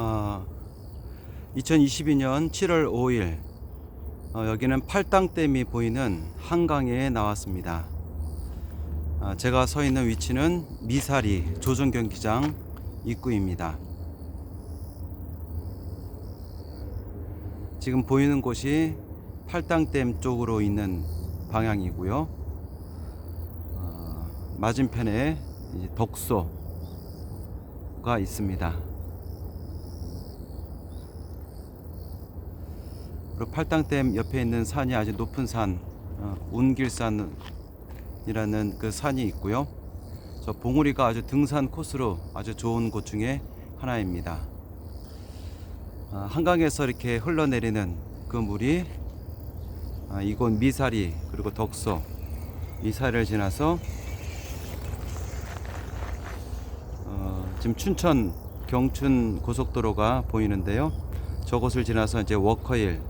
어, 2022년 7월 5일 어, 여기는 팔당댐이 보이는 한강에 나왔습니다. 아, 제가 서 있는 위치는 미사리 조정 경기장 입구입니다. 지금 보이는 곳이 팔당댐 쪽으로 있는 방향이고요. 어, 맞은편에 덕소가 있습니다. 그리고 팔당댐 옆에 있는 산이 아주 높은 산, 어, 운길산이라는 그 산이 있고요. 저 봉우리가 아주 등산 코스로 아주 좋은 곳 중에 하나입니다. 아, 한강에서 이렇게 흘러내리는 그 물이 아, 이곳 미사리 그리고 덕소 미사리를 지나서 어, 지금 춘천 경춘 고속도로가 보이는데요. 저곳을 지나서 이제 워커힐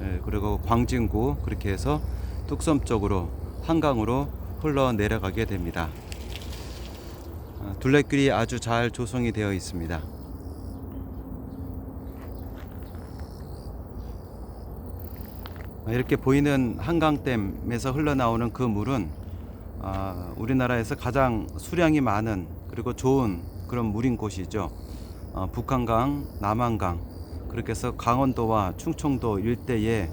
예, 그리고 광진구 그렇게 해서 뚝섬 쪽으로 한강으로 흘러 내려가게 됩니다. 아, 둘레길이 아주 잘 조성이 되어 있습니다. 아, 이렇게 보이는 한강댐에서 흘러나오는 그 물은 아, 우리나라에서 가장 수량이 많은 그리고 좋은 그런 물인 곳이죠. 어, 북한강, 남한강 그렇게 해서 강원도와 충청도 일대에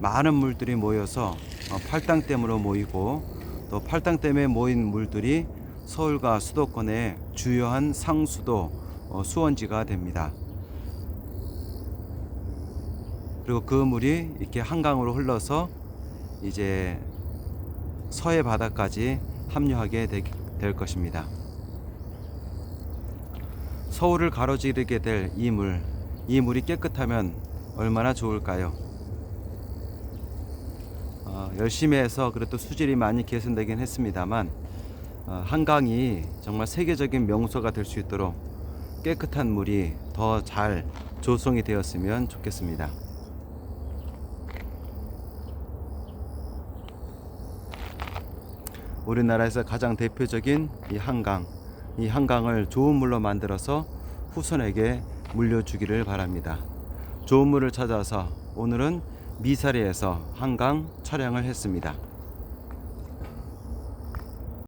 많은 물들이 모여서 어, 팔당댐으로 모이고 또 팔당댐에 모인 물들이 서울과 수도권의 주요한 상수도 어, 수원지가 됩니다. 그리고 그 물이 이렇게 한강으로 흘러서 이제 서해 바다까지 합류하게 되- 될 것입니다. 서울을 가로지르게 될 이 물, 이 물이 깨끗하면 얼마나 좋을까요? 어, 열심히 해서 그래도 수질이 많이 개선되긴 했습니다만 어, 한강이 정말 세계적인 명소가 될 수 있도록 깨끗한 물이 더 잘 조성이 되었으면 좋겠습니다. 우리나라에서 가장 대표적인 이 한강, 이 한강을 좋은 물로 만들어서 후손에게 물려주기를 바랍니다. 좋은 물을 찾아서 오늘은 미사리에서 한강 촬영을 했습니다.